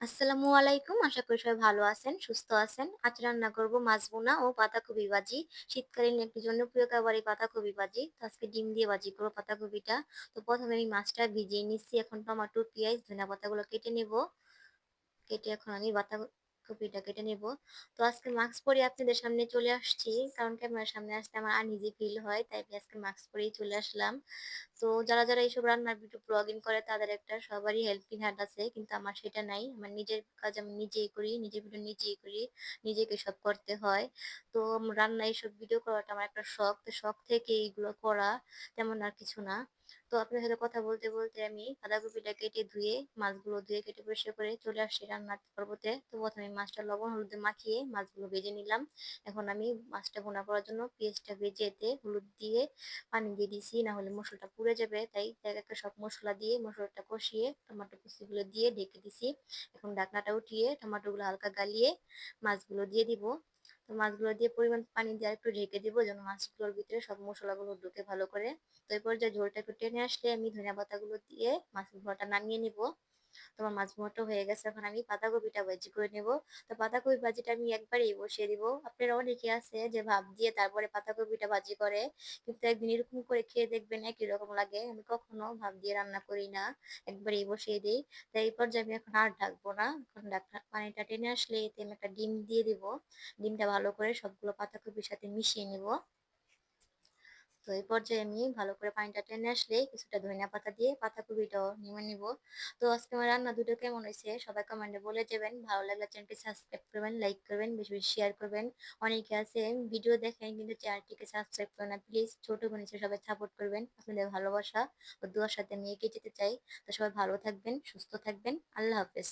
আসসালামু আলাইকুম। আশা করি সবাই ভালো আছেন, সুস্থ আছেন। আজ রান্না করব মাছ বোনা ও পাতাকপি ভাজি। শীতকালীন একটি জনপ্রিয় খাবারই পাতাকপি ভাজি। তো আজকে ডিম দিয়ে ভাজি করব পাতাকপিটা। তো প্রথমে আমি মাছটা ভিজিয়ে নিচ্ছি। এখন টমাটো পেঁয়াজ, ধনিয়া পাতাগুলো কেটে নেব। কেটে এখন আমি বাঁধাকপিটা কেটে নেব। তো আজকে মাস্ক পরে আপনাদের সামনে চলে আসছি। কারণ ক্যামেরার সামনে আসতে আমার আনইজি ফিল হয়। তাই আজকে মাস্ক পরেই চলে আসলাম। তো যারা, যারা এইসব রান্নার ভিডিও ব্লগিং করে তাদের একটা সবারই হেল্পিং হ্যান্ড আছে। কিন্তু আমার সেটা নাই। আমার নিজের কাজ আমি নিজেই করি, নিজের ভিডিও নিজেই করি। নিজেকে সব করতে হয়। তো রান্না এইসব ভিডিও করাটা আমার একটা শখ। তো শখ থেকে এইগুলো করা, তেমন আর কিছু না। তো আপনার সাথে কথা বলতে, বলতে আমি বাঁধাকপিটা কেটে ধুয়ে, মাছগুলো ধুয়ে কেটে পরিষ্কার করে চলে আসছি রান্নার পর্বতে। তো প্রথমে মাছটা লবণ হলুদে মাখিয়ে মাছগুলো ভেজে নিলাম। এখন আমি মাছটা ভুনা করার জন্য পেঁয়াজটা ভেজে এতে হলুদ দিয়ে পানি দিয়ে দিছি না হলে মসলাটা পুড়ে যাবে তাই এক একটা সব মশলা দিয়ে মশলাটা কষিয়ে টমেটো কুচিগুলো দিয়ে ঢেকে দিছি এখন ঢাকনাটা উঠিয়ে টমেটোগুলো হালকা গালিয়ে মাছগুলো দিয়ে দিব তো মাছগুলো দিয়ে পরিমাণ পানি দিয়ে একটু ঢেকে দিব যেন মাছগুলোর ভিতরে সব মশলাগুলো ঢুকে ভালো করে। তো এরপর যে ঝোলটা একটু টেনে আসলে আমি ধনিয়া পাতাগুলো দিয়ে মাছের ঝোলটা নামিয়ে নিব। তোমার মাছ মোটো হয়ে গেছে, এখন আমি পাতাকপিটা ভাজি করে নেব। তো পাতাকপি ভাজিটা আমি একবারেই বসিয়ে দিব। আপনারা অনেকে আছে যে ভাব দিয়ে তারপরে পাতাকপিটা ভাজি করে, কিন্তু একদিন এরকম করে খেয়ে দেখবেন একই রকম লাগে। আমি কখনো ভাব দিয়ে রান্না করি না, একবারেই বসিয়ে দিই। তাই এই পর্যায়ে আমি এখন আর ঢাকবো না। এখন পানিটা টেনে আসলে এতে আমি একটা ডিম দিয়ে দিব। ডিমটা ভালো করে সবগুলো পাতাকপির সাথে মিশিয়ে নিব। তো এই পর্যায়ে আমি ভালো করে পানিটা টেনে আসলে কিছুটা ধনিয়া পাতা দিয়ে পাতা পাতাকপিটাও নেমে নিব। তো আজকে আমার রান্না দুটো কেমন হয়েছে সবাই কমেন্টে বলে যাবেন। ভালো লাগলে চ্যানেলটি সাবস্ক্রাইব করবেন লাইক করবেন, বেশি বেশি শেয়ার করবেন। অনেকে আছে ভিডিও দেখেন কিন্তু চ্যানেলটিকে সাবস্ক্রাইব করেন না প্লিজ ছোট বোন হিসেবে সবাই সাপোর্ট করবেন আপনাদের ভালোবাসা ও দুয়ার সাথে আমি এগিয়ে যেতে চাই। তো সবাই ভালো থাকবেন, সুস্থ থাকবেন, আল্লাহ হাফেজ।